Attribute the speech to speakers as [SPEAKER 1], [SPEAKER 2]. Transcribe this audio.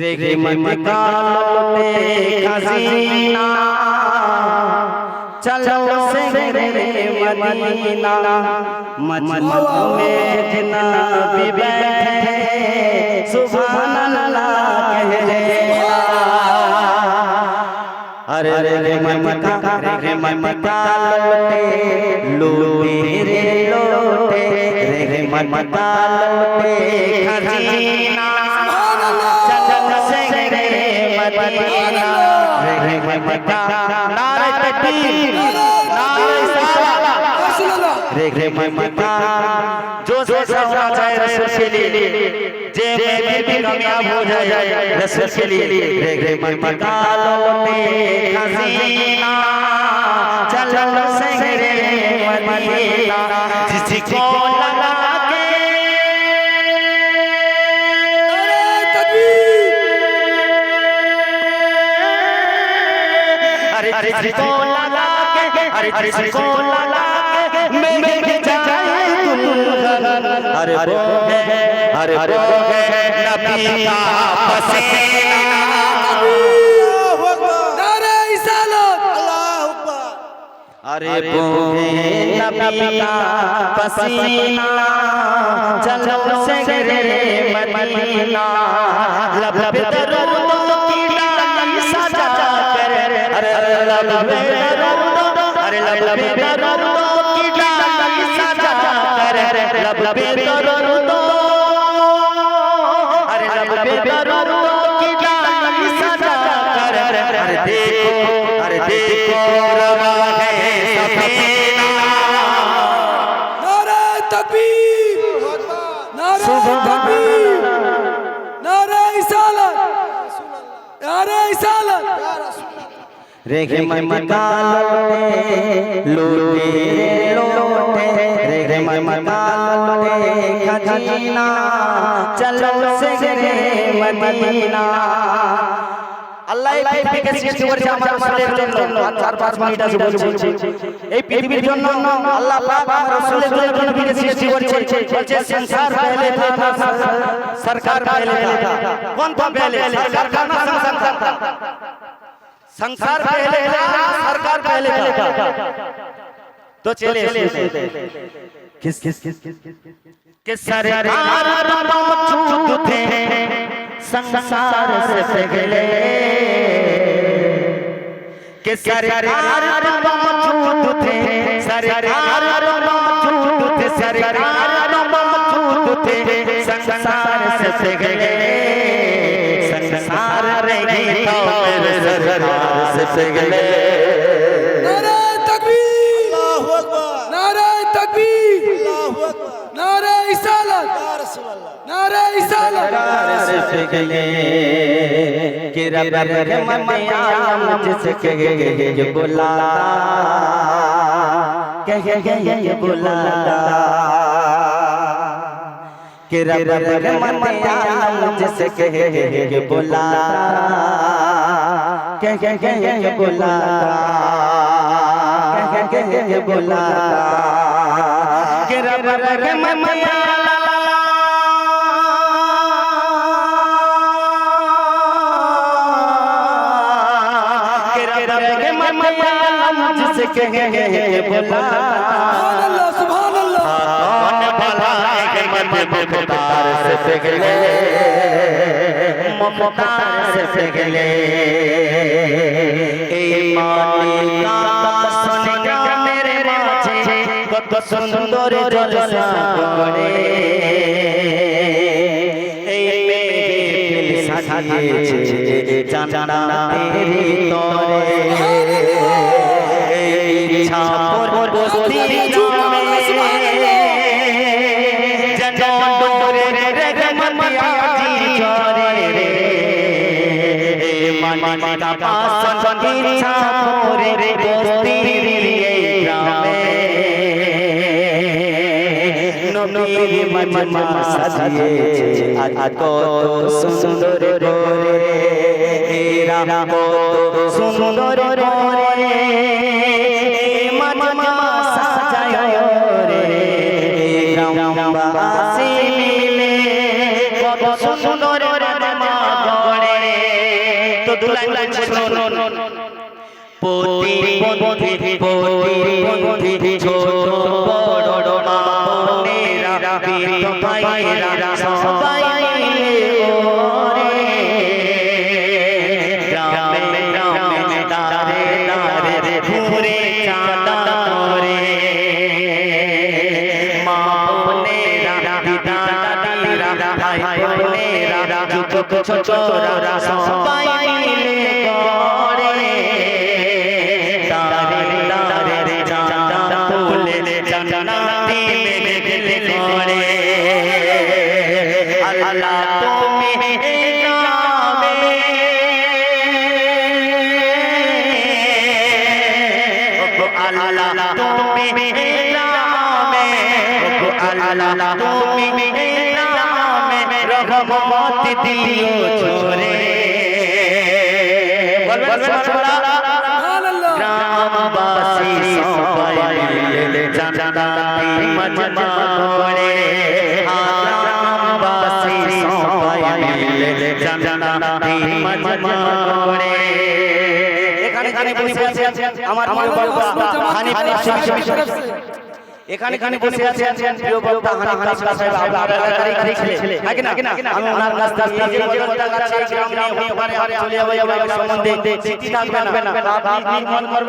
[SPEAKER 1] রেগে মত কালো পে খাজিনা। চলো সে রে মদিনা। মজমা अरे रे ममता रे रे ममता लोटे। लोटे रे लोटे। रे ममता लोटे। खजीना। चल से रे मदीना रे ममता नारे तकबीर नारे साला जो जो होना चाहे रसूल के लिए। जे मैं भी कामयाब हो जाए रसूल के लिए रे रे ममता लोटे खजीना चलो से रे मदीना जिसको लगा के अरे जिसको लगा के अरे जिसको लगा मेरे जाए दुल्हन अरे वो है अरे वो है नबी का पसीना अरे वो है नबी का पसीना चलो से रे मदीना लब लब दरूदों की डाली सजा कर अरे लब লাগবে দরদ আরে লাগবে দরদ কি জানি সাদা কর। আরে দেখো আরে দেখো রবা হে সফিনা। নারে তাকবীর। নারে তাকবীর। নারে ইসালাত নারে ইসালাত ইয়া রাসূলুল্লাহ रेखे ममता लोटे लोटे लोटे रेखे ममता लोटे खजीना चलो से रे मदीना আল্লাহ এই পৃথিবীকে সৃষ্টি করেছে আমার রাসূলের জন্য আর চার পাঁচ মিনিট আছে বলছি এই পৃথিবীর জন্য আল্লাহ পাক আমার রাসূলের জন্য পৃথিবীকে সৃষ্টি করেছে বলছে সংসার पहले था सरकार पहले था कौन था पहले सरकार का ना संसार था संसार पहले था सरकार पहले था तो चले किस किस किस कि सरकार मौजूद थे संसार से पहले कि सरकार मौजूद थे सरकार मौजूद थे सरकार मौजूद थे संसार से पहले संसार रही तो मेरे सरकार से पहले कि रब रब ममया मुझसे कह बुला कह कह बुला के रब मुझसे कहेंगे बोला के बोला कहेंगे बोला के रब मया बोला মুখতার সে গেলে মুখতার সে গেলে এই মালিকা সুনে গ্রামের মাঝে কত সুন্দর মানিকা পাসন ইচ্ছা করে বস্তির এই গ্রামে নবীর মজমা সুন্দর রে গ্রামবাসী তো দুলাই দুলাই শুনুন প্রতিবন্ধী প্রতিবন্ধী ছোট বড় মা বোনেরা বীর ভাইরা সবাই যুবক ছোটরা সবাই মিলে করে করে আল্লাহ তুমি আল্লাহ তুমি আল্লাহ রহমত দিও ছোরে গ্রামবাসী সবাই মিলে জান্নাতি মজমা করে গ্রামবাসী সবাই মিলে জান্নাতি মজমা করে এখানে এখানে বসে আছেন আমার হানিফ হানিফ এখানে এখানে বসে আছেন প্রিয় বক্তা হানিফ হানিফ সাহেব আপনার এলাকারই ছেলে নাকি না? আমি ওনার কাছ থেকে যে বক্তা আছে গ্রাম নিয়ে ওখানে চলে যাব সম্বন্ধে স্মৃতি থাকবে না। আপনি মন করবেন